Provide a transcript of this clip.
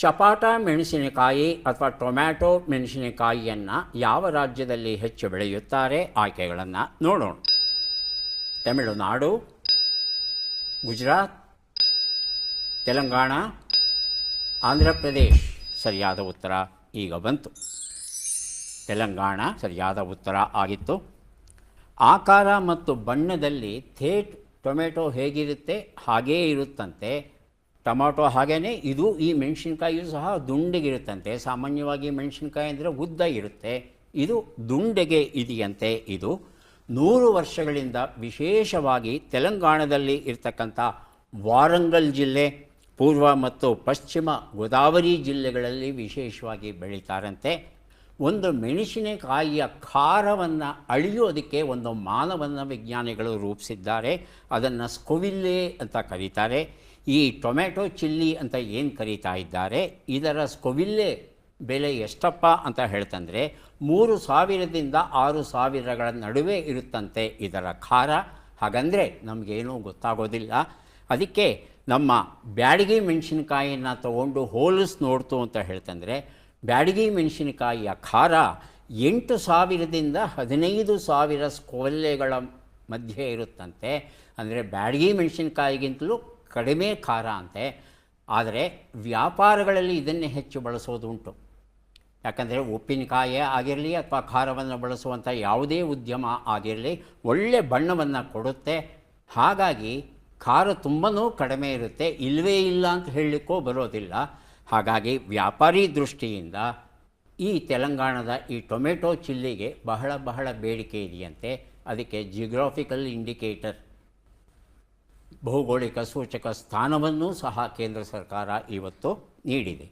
ಚಪಾಟ ಮೆಣಸಿನಕಾಯಿ ಅಥವಾ ಟೊಮ್ಯಾಟೊ ಮೆಣಸಿನಕಾಯಿಯನ್ನು ಯಾವ ರಾಜ್ಯದಲ್ಲಿ ಹೆಚ್ಚು ಬೆಳೆಯುತ್ತಾರೆ ಆಯ್ಕೆಗಳನ್ನು ನೋಡೋಣ. ತಮಿಳುನಾಡು, ಗುಜರಾತ್, ತೆಲಂಗಾಣ ಆಂಧ್ರ ಪ್ರದೇಶ್ ಸರಿಯಾದ ಉತ್ತರ ಈಗ ಬಂತು. ತೆಲಂಗಾಣ ಸರಿಯಾದ ಉತ್ತರ ಆಗಿತ್ತು. ಆಕಾರ ಮತ್ತು ಬಣ್ಣದಲ್ಲಿ ಥೇಟ್ ಟೊಮೆಟೊ ಹೇಗಿರುತ್ತೆ, ಹಾಗೇ ಇರುತ್ತಂತೆ. ಟೊಮಾಟೊ ಹಾಗೇ ಇದು ಈ ಮೆಣಸಿನ್ಕಾಯಿಯು ಸಹ ದುಂಡಿಗಿರುತ್ತಂತೆ. ಸಾಮಾನ್ಯವಾಗಿ ಮೆಣಸಿನ್ಕಾಯಿ ಅಂದರೆ ಉದ್ದ ಇರುತ್ತೆ. ಇದು ದುಂಡೆಗೆ ಇದೆಯಂತೆ. ಇದು ನೂರು ವರ್ಷಗಳಿಂದ ವಿಶೇಷವಾಗಿ ತೆಲಂಗಾಣದಲ್ಲಿ ಇರ್ತಕ್ಕಂಥ ವಾರಂಗಲ್ ಜಿಲ್ಲೆ, ಪೂರ್ವ ಮತ್ತು ಪಶ್ಚಿಮ ಗೋದಾವರಿ ಜಿಲ್ಲೆಗಳಲ್ಲಿ ವಿಶೇಷವಾಗಿ ಬೆಳೀತಾರಂತೆ. ಒಂದು ಮೆಣಸಿನಕಾಯಿಯ ಖಾರವನ್ನು ಅಳಿಯೋದಕ್ಕೆ ಒಂದು ಮಾನವನ ವಿಜ್ಞಾನಿಗಳು ರೂಪಿಸಿದ್ದಾರೆ. ಅದನ್ನು ಸ್ಕೊವಿಲ್ಲೆ ಅಂತ ಕರೀತಾರೆ. ಈ ಟೊಮೆಟೊ ಚಿಲ್ಲಿ ಅಂತ ಏನು ಕರೀತಾ ಇದ್ದಾರೆ, ಇದರ ಸ್ಕೊವಿಲ್ಲೆ ಬೆಲೆ ಎಷ್ಟಪ್ಪ ಅಂತ ಹೇಳ್ತಂದರೆ, ಮೂರು ಸಾವಿರದಿಂದ ಆರು ಸಾವಿರಗಳ ನಡುವೆ ಇರುತ್ತಂತೆ ಇದರ ಖಾರ. ಹಾಗಂದರೆ ನಮಗೇನೂ ಗೊತ್ತಾಗೋದಿಲ್ಲ. ಅದಕ್ಕೆ ನಮ್ಮ ಬ್ಯಾಡಗಿ ಮೆಣಸಿನಕಾಯಿಯನ್ನು ತಗೊಂಡು ಹೋಲಿಸ್ ನೋಡ್ತು ಅಂತ ಹೇಳ್ತಂದರೆ, ಬ್ಯಾಡಗಿ ಮೆಣಸಿನಕಾಯಿಯ ಖಾರ ಎಂಟು ಸಾವಿರದಿಂದ ಹದಿನೈದು ಸಾವಿರ ಸ್ಕೊಲ್ಲೆಗಳ ಮಧ್ಯೆ ಇರುತ್ತಂತೆ. ಅಂದರೆ ಬ್ಯಾಡಗಿ ಮೆಣಸಿನಕಾಯಿಗಿಂತಲೂ ಕಡಿಮೆ ಖಾರ ಅಂತೆ. ಆದರೆ ವ್ಯಾಪಾರಗಳಲ್ಲಿ ಇದನ್ನೇ ಹೆಚ್ಚು ಬಳಸೋದುಂಟು ಯಾಕಂದರೆ ಉಪ್ಪಿನಕಾಯಿ ಆಗಿರಲಿ ಅಥವಾ ಖಾರವನ್ನು ಬಳಸುವಂಥ ಯಾವುದೇ ಉದ್ಯಮ ಆಗಿರಲಿ ಒಳ್ಳೆ ಬಣ್ಣವನ್ನು ಕೊಡುತ್ತೆ. ಹಾಗಾಗಿ ಖಾರ ತುಂಬಾ ಕಡಿಮೆ ಇರುತ್ತೆ. ಇಲ್ಲವೇ ಇಲ್ಲ ಅಂತ ಹೇಳಲಿಕ್ಕೂ ಬರೋದಿಲ್ಲ. ಹಾಗಾಗಿ ವ್ಯಾಪಾರಿ ದೃಷ್ಟಿಯಿಂದ ಈ ತೆಲಂಗಾಣದ ಈ ಟೊಮೆಟೊ ಚಿಲ್ಲಿಗೆ ಬಹಳ ಬಹಳ ಬೇಡಿಕೆ ಇದೆಯಂತೆ. ಅದಕ್ಕೆ ಜಿಯೋಗ್ರಾಫಿಕಲ್ ಇಂಡಿಕೇಟರ್ ಭೌಗೋಳಿಕ ಸೂಚಕ ಸ್ಥಾನವನ್ನು ಸಹ ಕೇಂದ್ರ ಸರ್ಕಾರ ಇವತ್ತು ನೀಡಿದೆ.